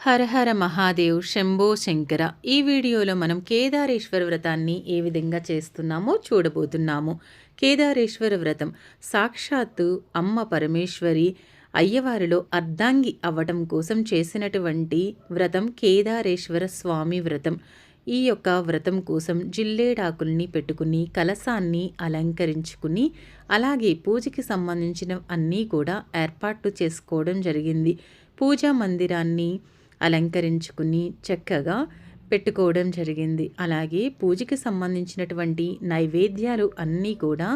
హరహర మహాదేవ్ శంభో శంకర. ఈ వీడియోలో మనం కేదారేశ్వర వ్రతాన్ని ఏ విధంగా చేస్తున్నామో చూడబోతున్నాము. కేదారేశ్వర వ్రతం సాక్షాత్తు అమ్మ పరమేశ్వరి అయ్యవారిలో అర్ధాంగి అవ్వటం కోసం చేసినటువంటి వ్రతం కేదారేశ్వర స్వామి వ్రతం. ఈ యొక్క వ్రతం కోసం జిల్లేడాకుల్ని పెట్టుకుని కలసాన్ని అలంకరించుకుని అలాగే పూజకి సంబంధించిన అన్నీ కూడా ఏర్పాట్లు చేసుకోవడం జరిగింది. పూజా మందిరాన్ని అలంకరించుకుని చక్కగా పెట్టుకోవడం జరిగింది. అలాగే పూజకి సంబంధించినటువంటి నైవేద్యాలు అన్నీ కూడా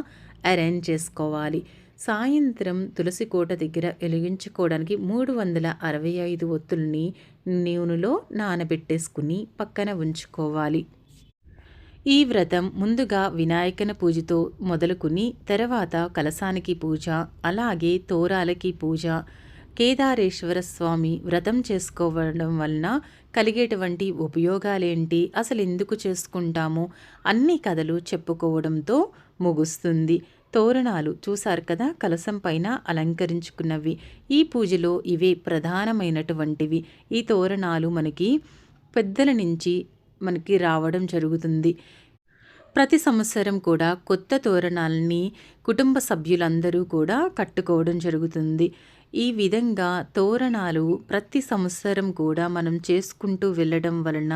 అరేంజ్ చేసుకోవాలి. సాయంత్రం తులసి కోట దగ్గర వెలిగించుకోవడానికి మూడు వందల అరవై ఐదు ఒత్తుల్ని నూనెలో నానబెట్టేసుకుని పక్కన ఉంచుకోవాలి. ఈ వ్రతం ముందుగా వినాయకన పూజతో మొదలుకుని తర్వాత కలసానికి పూజ అలాగే తోరాలకి పూజ కేదారేశ్వర స్వామి వ్రతం చేసుకోవడం వలన కలిగేటువంటి ఉపయోగాలేంటి? అసలు ఎందుకు చేసుకుంటాము? అన్ని కథలు చెప్పుకోవడంతో ముగుస్తుంది. తోరణాలు చూశారు కదా? కలసం పైన అలంకరించుకున్నవి. ఈ పూజలో ఇవే ప్రధానమైనటువంటివి. ఈ తోరణాలు మనకి పెద్దల నుంచి మనకి రావడం జరుగుతుంది. ప్రతి సంవత్సరం కూడా కొత్త తోరణాలని కుటుంబ సభ్యులందరూ కూడా కట్టుకోవడం జరుగుతుంది. ఈ విధంగా తోరణాలు ప్రతి సంవత్సరం కూడా మనం చేసుకుంటూ వెళ్ళడం వలన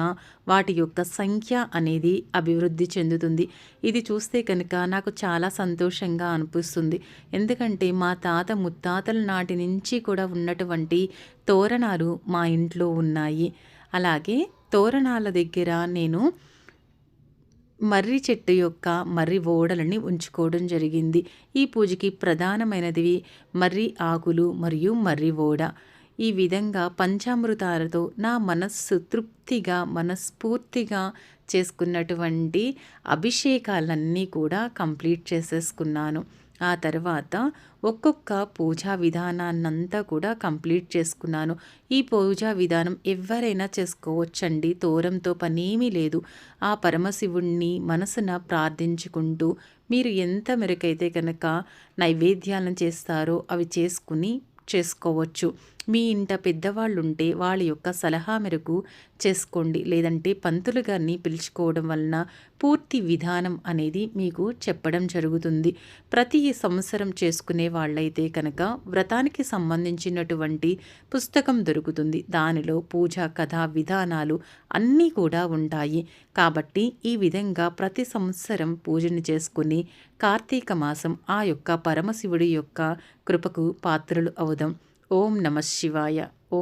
వాటి యొక్క సంఖ్య అనేది అభివృద్ధి చెందుతుంది. ఇది చూస్తే కనుక నాకు చాలా సంతోషంగా అనిపిస్తుంది. ఎందుకంటే మా తాత ముత్తాతల నాటి నుంచి కూడా ఉన్నటువంటి తోరణాలు మా ఇంట్లో ఉన్నాయి. అలాగే తోరణాల దగ్గర నేను మర్రి చెట్టు యొక్క మర్రి ఓడలని ఉంచుకోవడం జరిగింది. ఈ పూజకి ప్రధానమైనది మర్రి ఆకులు మరియు మర్రి ఓడ. ఈ విధంగా పంచామృతాలతో నా మనస్సు తృప్తిగా మనస్ఫూర్తిగా చేసుకున్నటువంటి అభిషేకాలన్నీ కూడా కంప్లీట్ చేసేసుకున్నాను. ఆ తర్వాత ఒక్కొక్క పూజా విధానాన్నంతా కూడా కంప్లీట్ చేసుకున్నాను. ఈ పూజా విధానం ఎవరైనా చేసుకోవచ్చండి. తోరంతో పనేమీ లేదు. ఆ పరమశివుణ్ణి మనసున ప్రార్థించుకుంటూ మీరు ఎంత మెరుకైతే కనుక నైవేద్యాలను చేస్తారో అవి చేసుకుని చేసుకోవచ్చు. మీ ఇంట పెద్దవాళ్ళు ఉంటే వాళ్ళ యొక్క సలహా మేరకు చేసుకోండి. లేదంటే పంతులు గారిని పిలుచుకోవడం వలన పూర్తి విధానం అనేది మీకు చెప్పడం జరుగుతుంది. ప్రతి సంవత్సరం చేసుకునే వాళ్ళైతే కనుక వ్రతానికి సంబంధించినటువంటి పుస్తకం దొరుకుతుంది. దానిలో పూజా కథ విధానాలు అన్నీ కూడా ఉంటాయి. కాబట్టి ఈ విధంగా ప్రతి సంవత్సరం పూజను చేసుకుని కార్తీక మాసం ఆ యొక్క పరమశివుడి యొక్క కృపకు పాత్రలు అవుదాం. ఓం నమ శివాయ.